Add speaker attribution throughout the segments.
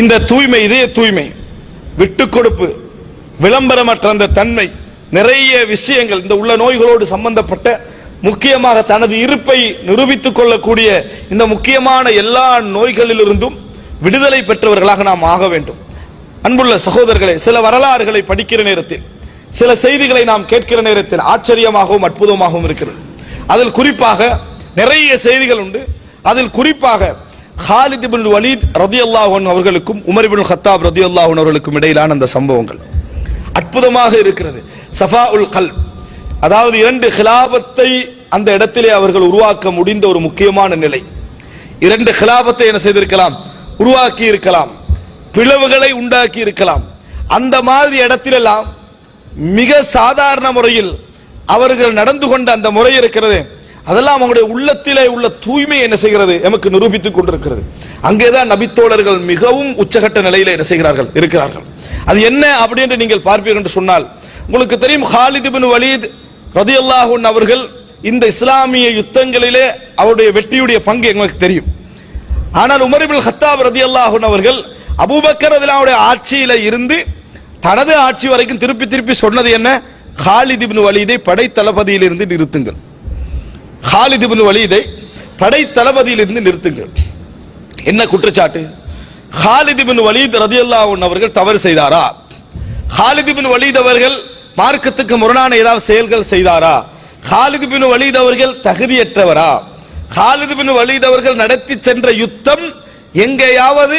Speaker 1: இந்த தூய்மை இதய தூய்மை. விட்டு கொடுப்பு விளம்பரமற்ற அந்த தன்மை நிறைய விஷயங்கள் இந்த உள்ள நோய்களோடு சம்பந்தப்பட்ட முக்கியமாக தனது இருப்பை நிரூபித்துக் கொள்ளக்கூடிய இந்த முக்கியமான எல்லா நோய்களிலிருந்தும் விடுதலை பெற்றவர்களாக நாம் ஆக வேண்டும். அன்புள்ள சகோதரர்களே சில வரலாறுகளை படிக்கிற நேரத்தில் சில செய்திகளை நாம் கேட்கிற நேரத்தில் ஆச்சரியமாகவும் அற்புதமாகவும் இருக்கிறது. அதில் குறிப்பாக நிறைய செய்திகள் உண்டு. அதில் குறிப்பாக ஹாலித் இப்னு வலீத் ரதியல்லாஹு அன்ஹு அவர்களுக்கும் உமர் ஹத்தாப் ரதி அல்லாஹன் அவர்களுக்கும் இடையிலான அந்த சம்பவங்கள். அற்புதமாக இருக்கிறது. சஃபா உல் கல் அதாவது இரண்டு ஹிலாபத்தை அந்த இடத்திலே அவர்கள் உருவாக்க முடிந்த ஒரு முக்கியமான நிலை. இரண்டு ஹிலாபத்தை என்ன செய்திருக்கலாம்? உருவாக்கி இருக்கலாம். பிளவுகளை உண்டாக்கி இருக்கலாம். அந்த மாதிரி இடத்திலெல்லாம் மிக சாதாரண முறையில் அவர்கள் நடந்து கொண்ட அந்த முறை இருக்கிறது. அதெல்லாம் அவங்களுடைய உள்ளத்திலே உள்ள தூய்மை என்ன செய்கிறது? எமக்கு நிரூபித்துக் கொண்டிருக்கிறது. அங்கேதான் நபித்தோழர்கள் மிகவும் உச்சகட்ட நிலையில என்ன செய்கிறார்கள்? இருக்கிறார்கள். அது என்ன அப்படி என்று நீங்கள் பார்ப்பீர்கள் என்று சொன்னால் உங்களுக்கு தெரியும் ஹாலித் பின் வலீத் ரதியல்லாஹு அவர்கள் இந்த இஸ்லாமிய யுத்தங்களிலே அவருடைய வெற்றியுடைய பங்கு எங்களுக்கு தெரியும். ஆனால் உமரிபில் ஹத்தாப் ரதி அல்லாஹூன் அவர்கள் அபூபக்கர் அதிலாவுடைய ஆட்சியில இருந்து தனது ஆட்சி வரைக்கும் திருப்பி திருப்பி சொன்னது என்ன? ஹாலித் இப்னு வலீதை படை நிறுத்துங்கள். ஹாலித் இப்னு வலீதை படை தளபதியிலிருந்து நிறுத்துங்கள். என்ன குற்றச்சாட்டு? ஹாலிதிபின் இப்னு வலீத் ரதியல்லாஹு அவர்கள் தவறு செய்தாரா? ஹாலிதிபின் இப்னு வலீத் அவர்கள் மார்க்கத்துக்கு முரணான ஏதாவது செயல்கள் செய்தாரா? ஹாலிது பின் வலீத் அவர்கள் தகுதியற்றவரா? ஹாலிது பின் வலீத் அவர்கள் நடத்தி சென்ற யுத்தம் எங்கேயாவது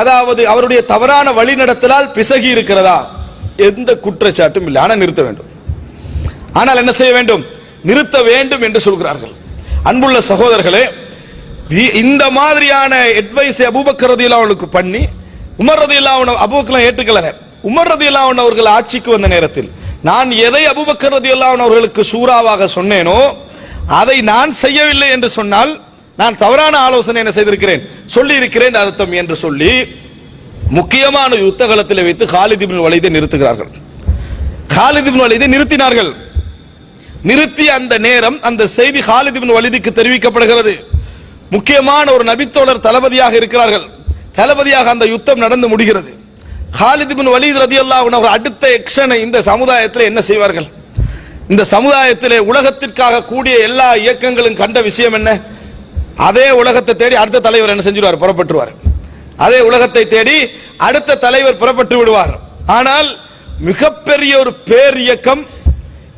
Speaker 1: அதாவது அவருடைய தவறான வழிநடத்தலால் பிசகி இருக்கிறதா? எந்த குற்றச்சாட்டும் இல்லை. ஆனால் நிறுத்த வேண்டும். ஆனால் என்ன செய்ய வேண்டும்? நிறுத்த வேண்டும் என்று சொல்கிறார்கள். அன்புள்ள சகோதரர்களே இந்த மாதிரியான அட்வைஸ் அபூபக்கர் அவனுக்கு பண்ணி உமர் ரதியல்லாஹு அபூபக்கெல்லாம் ஏற்றுக்கல உமர் ரதியல்லாஹு அவர்கள் ஆட்சிக்கு வந்த நேரத்தில் நான் எதை அபூபக்கர் ரதியல்லாஹு அவர்களுக்கு சூறாவாக சொன்னேனோ அதை நான் செய்யவில்லை என்று சொன்னால் நான் தவறான ஆலோசனை என்ன செய்திருக்கிறேன்? சொல்லி இருக்கிறேன் அர்த்தம் என்று சொல்லி முக்கியமான யுத்த களத்தில் வைத்து ஹாலித் வலிதை நிறுத்துகிறார்கள். ஹாலித் வலிதை நிறுத்தினார்கள். நிறுத்திய அந்த நேரம் அந்த செய்தி ஹாலித் வலிதிக்கு தெரிவிக்கப்படுகிறது. முக்கியமான ஒரு நபித்தோழர் தளபதியாக இருக்கிறார்கள். தளபதியாக அந்த யுத்தம் நடந்து முடிகிறது. ஹாலித் இப்னு வலீத் ரதியல்லாஹு அவர் அடுத்த எக்ஷனை இந்த சமுதாயத்தில் என்ன செய்வார்கள்? இந்த சமுதாயத்திலே உலகத்திற்காக கூடிய எல்லா இயக்கங்களும் கண்ட விஷயம் என்ன? அதே உலகத்தை தேடி அடுத்த தலைவர் என்ன செஞ்சிருவார்? புறப்பட்டுருவார். அதே உலகத்தை தேடி அடுத்த தலைவர் புறப்பட்டு விடுவார். ஆனால் மிகப்பெரிய ஒரு பேர் இயக்கம்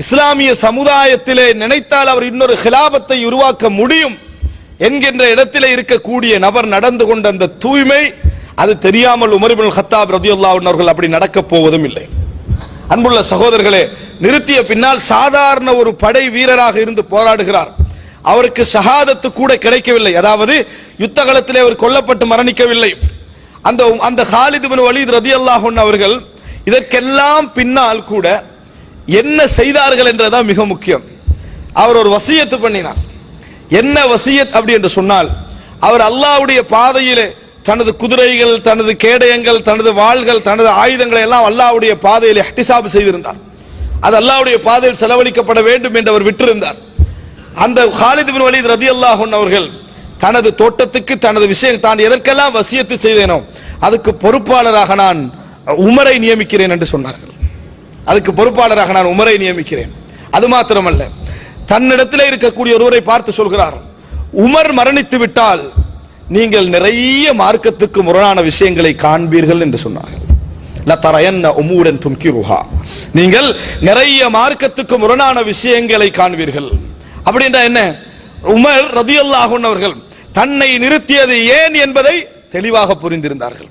Speaker 1: இஸ்லாமிய சமுதாயத்திலே நினைத்தால் அவர் இன்னொரு ஹிலாபத்தை உருவாக்க முடியும் என்கின்ற இடத்திலே இருக்கக்கூடிய நபர் நடந்து கொண்ட அந்த தூய்மை அது தெரியாமல் உமரிபுல் ஹத்தாப் ரதியுல்லாஹு அவர்கள் அப்படி நடக்கப் போவதும் இல்லை. அன்புள்ள சகோதரர்களே நிறுத்திய பின்னால் சாதாரண ஒரு படை வீரராக இருந்து போராடுகிறார். அவருக்கு சகாதத்து கூட கிடைக்கவில்லை. அதாவது யுத்த காலத்திலே அவர் கொல்லப்பட்டு மரணிக்கவில்லை. அந்த அந்த ஹாலிது பின் வலீத் ரதி அல்லாஹன் அவர்கள் இதற்கெல்லாம் பின்னால் கூட என்ன செய்தார்கள் என்றதான் மிக முக்கியம். அவர் ஒரு வசியத்து பண்ணினார். என்ன வசியத் அப்படி என்று சொன்னால் அவர் அல்லாஹ்வுடைய பாதையிலே தனது குதிரைகள் தனது கேடயங்கள் தனது வாள்கள் தனது ஆயுதங்களை எல்லாம் அல்லாவுடைய பாதையில் இஹ்திசாப் செய்திருந்தார். அது அல்லாவுடைய பாதையில் செலவழிக்கப்பட வேண்டும் என்று அவர் விட்டிருந்தார். அந்த ஹாலித் பின் வலித் ரதி அல்லாஹன் அவர்கள் தனது தோட்டத்துக்கு தனது விஷயம் தான் எதற்கெல்லாம் வசியத்து செய்தேனோ அதுக்கு பொறுப்பாளராக நான் உமரை நியமிக்கிறேன் என்று சொன்னார்கள். அதுக்கு பொறுப்பாளராக நான் உமரை நியமிக்கிறேன். அது மாத்திரமல்ல தன்னிடத்தில் இருக்கக்கூடிய ஒருவரை பார்த்து சொல்கிறார் உமர் மரணித்து விட்டால் நீங்கள் நிறைய மார்க்கத்துக்கு முரணான விஷயங்களை காண்பீர்கள் என்று சொன்னார்கள். உம்முடன் தும்கிருஹா நீங்கள் நிறைய மார்க்கத்துக்கு முரணான விஷயங்களை காண்பீர்கள். அப்படின்றா என்ன? உமர் ரதியல்லாஹு அவர்கள் தன்னை நிறுத்தியது ஏன் என்பதை தெளிவாக புரிந்திருந்தார்கள்.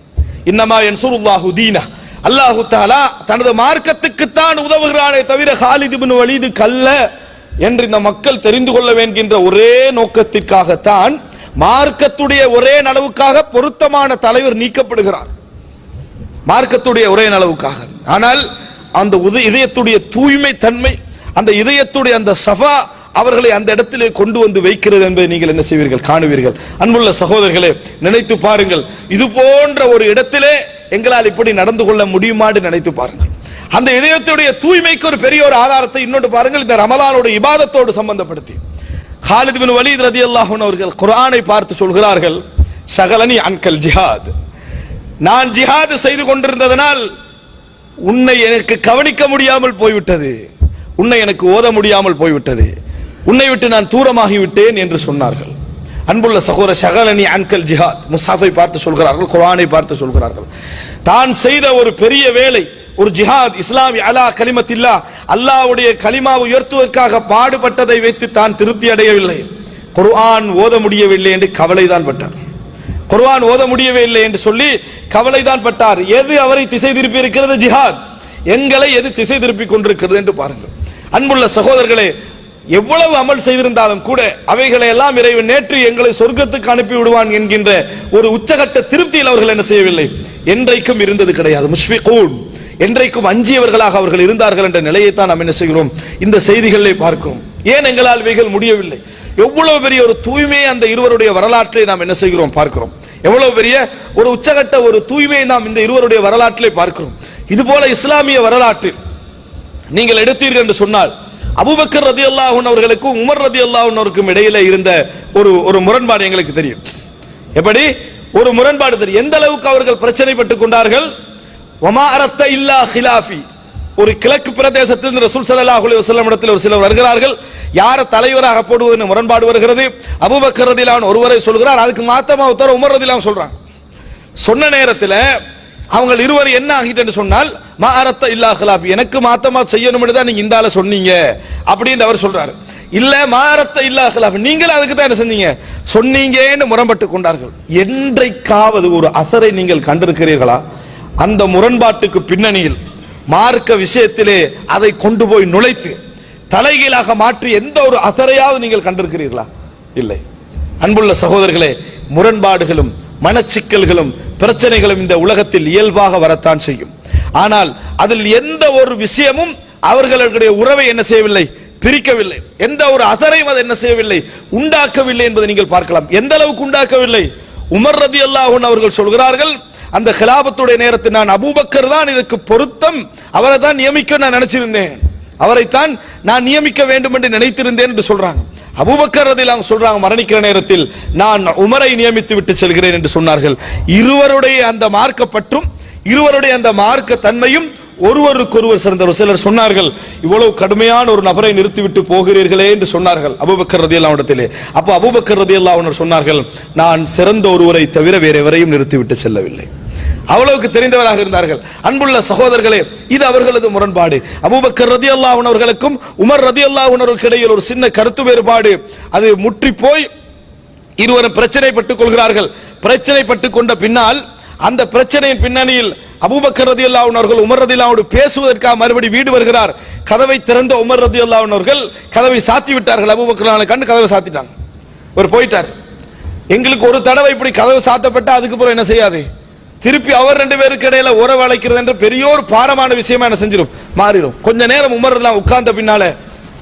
Speaker 1: இன்னமா என்சுருல்லாஹு தீனா அல்லாஹு தாலா தனது மார்க்கத்துக்குத்தான் உதவுகிறானே தவிர ஹாலித் பின் வலிது கல்ல என்று இந்த மக்கள் தெரிந்து கொள்ள வேண்கின்ற ஒரே நோக்கத்திற்காகத்தான் மார்க்கத்துடைய ஒரே நலவுக்காக பொருத்தமான தலைவர் நீக்கப்படுகிறார். மார்க்கத்துடைய ஒரே நலவுக்காக. ஆனால் அந்த உத- இதயத்துடைய தூய்மை தன்மை அந்த இதயத்துடைய அந்த சஃபா அவர்களை அந்த இடத்திலே கொண்டு வந்து வைக்கிறது என்பதை நீங்கள் என்ன செய்வீர்கள்? காணுவீர்கள். அன்புள்ள சகோதரர்களே நினைத்து பாருங்கள். இது போன்ற ஒரு இடத்திலே எங்களால் இப்படி நடந்து கொள்ள முடியுமான்னு நினைத்து பாருங்கள். அந்த இதயத்துடைய தூய்மைக்கு ஒரு பெரிய ஒரு ஆதாரத்தை இன்னொன்று பாருங்கள் இந்த ரமலானோட இபாதத்தோடு சம்பந்தப்படுத்தி. ஹாலித் பின் வலீத் ரதி அல்லாஹன் அவர்கள் குரானை பார்த்து சொல்கிறார்கள் சகலனி அன்கல் ஜிஹாத் நான் ஜிஹாது செய்து கொண்டிருந்ததனால் உன்னை எனக்கு கவனிக்க முடியாமல் போய்விட்டது. உன்னை எனக்கு ஓத முடியாமல் போய்விட்டது. உன்னை விட்டு நான் தூரமாகிவிட்டேன் என்று சொன்னார்கள். அன்புள்ள சகோதர ஷகலனி அன்கல் ஜிஹாத். முசாஃபை பார்த்து சொல்கிறார்கள் குரானை பார்த்து சொல்கிறார்கள். தான் செய்த ஒரு பெரிய வேலை ஒரு ஜிஹாத் இஸ்லாமி அலா கலிமத்தில்லா அல்லாவுடைய கலிமா உயர்த்துவதற்காக பாடுபட்டதை வைத்து தான் திருப்தி அடையவில்லை. குர்ஆன் ஓத முடியவில்லை என்று கவலைதான் பட்டார். குர்ஆன் ஓத முடியவே இல்லை என்று சொல்லி கவலைதான் பட்டார். எது அவரை திசை திருப்பி இருக்கிறது ஜிஹாத்? எங்களை எது திசை திருப்பி கொண்டிருக்கிறது என்று பாருங்கள். அன்புள்ள சகோதரர்களே எவ்வளவு அமல் செய்திருந்தாலும் கூட அவைகளை எல்லாம் இறைவன் நேற்று எங்களை சொர்க்கத்துக்கு அனுப்பி விடுவான் என்கின்ற ஒரு உச்சகட்ட திருப்தியில் அவர்கள் என்ன செய்யவில்லை? என்றைக்கும் இருந்தது கிடையாது. முஷ்பிகூன் என்றைக்கும் அஞ்சியவர்களாக அவர்கள் இருந்தார்கள் என்ற நிலையைத்தான் நாம் என்ன செய்கிறோம்? இந்த செய்திகளை பார்க்கிறோம். ஏன் எங்களால் இவைகள் முடியவில்லை? எவ்வளவு பெரிய ஒரு தூய்மையை அந்த இருவருடைய வரலாற்றை நாம் என்ன செய்கிறோம்? பார்க்கிறோம். எவ்வளவு பெரிய ஒரு உச்சகட்ட ஒரு தூய்மையை நாம் இந்த இருவருடைய வரலாற்றிலே பார்க்கிறோம். இது போல இஸ்லாமிய வரலாற்றில் நீங்கள் எடுத்தீர்கள் என்று சொன்னால் அபுபக்கர் ரதி அல்லாஹன் அவர்களுக்கும் உமர் ரதி அல்லாஹன் அவருக்கும் இடையில இருந்த ஒரு ஒரு முரண்பாடு எங்களுக்கு தெரியும். எப்படி? ஒரு முரண்பாடு தெரியும். எந்த அளவுக்கு அவர்கள் பிரச்சனைப்பட்டுக் கொண்டார்கள்? ஒமாரத்த இல்லா ஹிலாஃபி. ஒரு கிழக்கு பிரதேசத்தில் ரசூல் சல்லாஹ் அலி வஸல்லம் இடத்தில் ஒரு சிலர் வருகிறார்கள். யாரை தலைவராக போடுவதுன்னு முரண்பாடு வருகிறது. அபுபக்கர் ரதிலான் ஒருவரை சொல்கிறார். அதுக்கு மாத்தமா ஒருத்தர் உமர் ரதிலான் சொல்றாங்க. சொன்ன நேரத்தில் அவங்க இருவர் என்ன ஆகிட்டு சொன்னால் மாரத்த இல்லா ஹிலாப் எனக்கு மாத்தமா செய்யணும்னு தான் நீங்க இந்த ஆள சொன்னீங்க. அப்படின்னு அவர் சொல்றாரு. இல்ல மாரத்த இல்லா ஹிலாப் நீங்களும் அதுக்கு தான் என்ன செஞ்சீங்க? சொன்னீங்கன்னு முரண்பட்டு கொண்டார்கள். என்றைக்காவது ஒரு அசரை நீங்கள் கண்டிருக்கிறீர்களா? அந்த முரண்பாட்டுக்கு பின்னணியில் மார்க்க விஷயத்திலே அதை கொண்டு போய் நுழைத்து தலைகீழாக மாற்றி எந்த ஒரு அசரையாவது நீங்கள் கண்டிருக்கிறீர்களா? இல்லை. அன்புள்ள சகோதரர்களே முரண்பாடுகளும் மனச்சிக்கல்களும் பிரச்சனைகளும் இந்த உலகத்தில் இயல்பாக வரத்தான் செய்யும். ஆனால் அதில் எந்த ஒரு விஷயமும் அவர்களுடைய உறவை என்ன செய்யவில்லை? பிரிக்கவில்லை. எந்த ஒரு அசரையும் அது என்ன செய்யவில்லை? உண்டாக்கவில்லை என்பதை நீங்கள் பார்க்கலாம். எந்த அளவுக்கு உண்டாக்கவில்லை? உமர் ரதி அல்லாஹன் அவர்கள் சொல்கிறார்கள் அந்த கிலாபத்துடைய நேரத்தில் நான் அபூபக்கர் தான் இதுக்கு பொருத்தம். அவரை தான் நியமிக்க நான் நினைச்சிருந்தேன். அவரைத்தான் நான் நியமிக்க வேண்டும் என்று நினைத்திருந்தேன் என்று சொல்றாங்க. அபூபக்கர் ரதிலாம் சொல்றாங்க மரணிக்கிற நேரத்தில் நான் உமரை நியமித்து விட்டு செல்கிறேன் என்று சொன்னார்கள். இருவருடைய அந்த மார்க்க பற்றும் இருவருடைய அந்த மார்க்க தன்மையும் ஒருவருக்கொருவர் சிறந்தவர். சிலர் சொன்னார்கள் இவ்வளவு கடுமையான ஒரு நபரை நிறுத்திவிட்டு போகிறீர்களே என்று சொன்னார்கள் அபூபக்கர் ரதி இடத்திலே அப்போ அபுபக்கர் ரதி சொன்னார்கள் நான் சிறந்த ஒருவரை தவிர வேறு எவரையும் நிறுத்திவிட்டு செல்லவில்லை. அவ்வளவுக்கு தெரிந்தவராக இருந்தார்கள். அன்புள்ள சகோதரர்களே இது அவர்களது முரண்பாடு. அபூபக்கர் ரதி அல்லாஹன் அவர்களுக்கும் உமர் ரதி அல்லாஹன் அவர்களுக்கு இடையில் ஒரு சின்ன கருத்து வேறுபாடு. அது முற்றி போய் இருவரும் பிரச்சனைப்பட்டுக் கொள்கிறார்கள். பிரச்சனை பட்டு கொண்ட பின்னால் அந்த பிரச்சனையின் பின்னணியில் அபூபக்கர் ரதி அவர்கள் உமர் ரதி பேசுவதற்காக மறுபடி வீடு வருகிறார். கதவை திறந்த உமர் ரதி அவர்கள் கதவை சாத்தி விட்டார்கள். அபூபக்கர் கண்டு கதவை சாத்திட்டாங்க. அவர் போயிட்டார். எங்களுக்கு ஒரு தடவை இப்படி கதவு சாத்தப்பட்ட அதுக்கு என்ன செய்யாது? திருப்பி அவர் ரெண்டு பேருக்கு இடையில உறவு அழைக்கிறது என்ற பெரிய ஒரு பாரமான விஷயமா என்ன செஞ்சிடும் மாறிடும் கொஞ்ச நேரம் உமர்லாம் உட்கார்ந்த பின்னால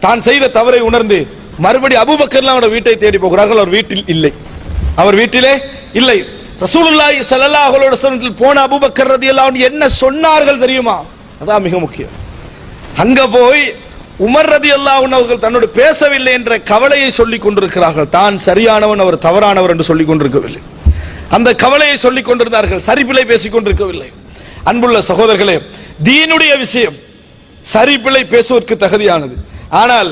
Speaker 1: தான் செய்த தவறை உணர்ந்து மறுபடி அபுபக்கர்லாம் அவரோட வீட்டை தேடி போகிறார்கள். அவர் வீட்டில் இல்லை. அவர் வீட்டிலே இல்லை. ரசூலுல்லாஹி ஸல்லல்லாஹு அலைஹி வஸல்லம் போன அபூபக்கர் ரதி என்ன சொன்னார்கள் தெரியுமா? அதான் மிக முக்கியம். அங்க போய் உமர் ரதி அல்லாஹன் அவர்கள் தன்னோடு பேசவில்லை என்ற கவலையை சொல்லிக் கொண்டிருக்கிறார்கள். தான் சரியானவன் அவர் தவறானவர் என்று சொல்லிக் கொண்டிருக்கவில்லை. அந்த கவலையை சொல்லிக் கொண்டிருந்தார்கள். சரிப்பிளை பேசிக் கொண்டிருக்கவில்லை. அன்புள்ள சகோதரர்களே தீனுடைய விஷயம் சரிபிழை பேசுவதற்கு தகுதியானது. ஆனால்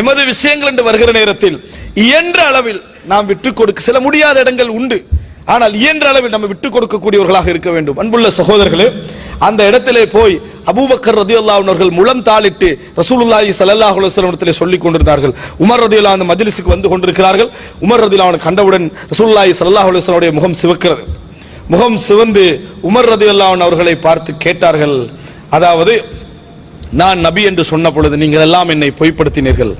Speaker 1: எமது விஷயங்கள் என்று வருகிற நேரத்தில் இயன்ற அளவில் நாம் விட்டுக் கொடுக்க சில முடியாத இடங்கள் உண்டு. ஆனால் இயன்ற அளவில் நம்ம விட்டுக் கொடுக்கக்கூடியவர்களாக இருக்க வேண்டும். அன்புள்ள சகோதரர்களே அந்த இடத்திலே போய் அபூபக்கர் ரதி அவர்கள் முழம் தாளிட்டு ரசூலுல்லாஹி சல்லாஹ் அலுவலத்தில் இடத்திலே சொல்லிக் கொண்டிருந்தார்கள். உமர் ரதியுல்லாஹ் அந்த மஜிலிசுக்கு வந்து கொண்டிருக்கிறார்கள். உமர் ரதியுல்லாஹ் அவனை கண்டவுடன் ரசூலுல்லாஹி சல்லாஹ் அலுவலனுடைய முகம் சிவக்கிறது. முகம் சிவந்து உமர் ரதியுல்லாஹ் அவர்களை பார்த்து கேட்டார்கள். அதாவது நான் நபி என்று சொன்ன பொழுது நீங்கள் எல்லாம் என்னை பொய்ப்படுத்தினீர்கள்.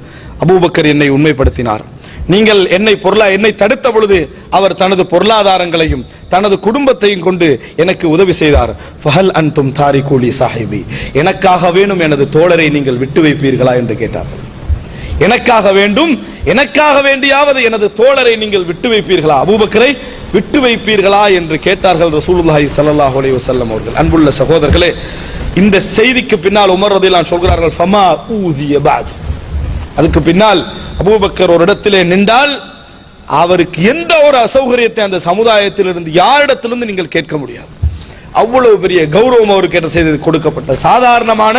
Speaker 1: அபூபக்கர் என்னை உண்மைப்படுத்தினார். நீங்கள் என்னை பொருளா என்னை தடுத்த பொழுது அவர் தனது பொருளாதாரங்களையும் தனது குடும்பத்தையும் கொண்டு எனக்கு உதவி செய்தார். ஃபஹல் அன்தும் தாரிகூலி சாஹிபி. எனக்காக வேணும் எனது தோழரை நீங்கள் விட்டு வைப்பீர்களா என்று கேட்டார்கள் எனக்காக வேண்டும் எனக்காக வேண்டியாவது எனது தோழரை நீங்கள் விட்டு வைப்பீர்களா? அபூபக்கரை விட்டு வைப்பீர்களா என்று கேட்டார்கள் ரசூலுல்லாஹி சல்லாஹ் அலி வஸல்லம் அவர்கள். அன்புள்ள சகோதரர்களே இந்த செய்திக்கு பின்னால் உமர் ரதிலான் சொல்கிறார்கள் ஃபமா ஊதிய பாத். அதுக்கு பின்னால் அபூபக்கர் ஒரு இடத்திலே நின்றால் அவருக்கு எந்த ஒரு அசௌகரியத்தை அந்த சமுதாயத்திலிருந்து யாரிடத்திலிருந்து நீங்கள் கேட்க முடியாது. அவ்வளவு பெரிய கௌரவம் அவருக்கு என்ன செய்தது கொடுக்கப்பட்ட. சாதாரணமான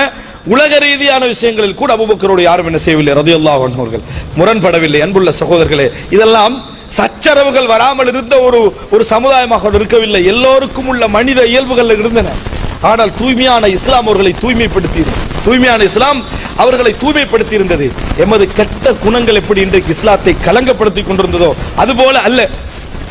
Speaker 1: உலக ரீதியான விஷயங்களில் கூட அபுபக்கரோடு யாரும் என்ன செய்யவில்லை. ரதியுல்லாஹ் அவர்கள் முரண்படவில்லை. அன்புள்ள சகோதரர்களே இதெல்லாம் சச்சரவுகள் வராமல் இருந்த ஒரு ஒரு சமுதாயமாக இருக்கவில்லை. எல்லோருக்கும் உள்ள மனித இயல்புகள் இருந்தன. ஆனால் தூய்மையான இஸ்லாம் அவர்களை தூய்மைப்படுத்தினர் தூய்மையான இஸ்லாம் அவர்களை தூய்மைப்படுத்தி இருந்தது எமது கெட்ட குணங்கள் எப்படி இன்றைக்கு இஸ்லாத்தை கலங்கப்படுத்தி கொண்டிருந்ததோ அதுபோல அல்ல.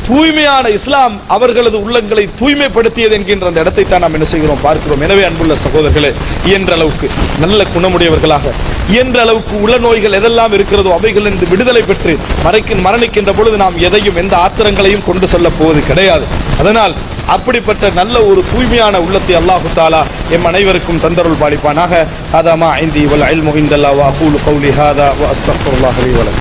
Speaker 1: தூய்மையான இஸ்லாம் அவர்களது உள்ளங்களை தூய்மைப்படுத்தியது என்கின்ற அந்த இடத்தை தான் நாம் என்ன செய்கிறோம் பார்க்கிறோம். எனவே அன்புள்ள சகோதரர்களே இயன்ற அளவுக்கு நல்ல குணமுடையவர்களாக இயன்ற அளவுக்கு உள்ள நோய்கள் எதெல்லாம் இருக்கிறதோ அவைகளிலிருந்து விடுதலை பெற்று மறைக்கின் மரணிக்கின்ற பொழுது நாம் எதையும் எந்த ஆத்திரங்களையும் கொண்டு செல்ல போவது கிடையாது. அதனால் அப்படிப்பட்ட நல்ல ஒரு தூய்மையான உள்ளத்தை அல்லாஹு தாலா எம் அனைவருக்கும் தந்தருள் பாலிப்பானாக. ஹாதா மா ஐந்தி வல் அல் முஹிந்தல்லா வா கூலு கௌலி ஹாதா வ அஸ்தக்ஃபிருல்லாஹ் லி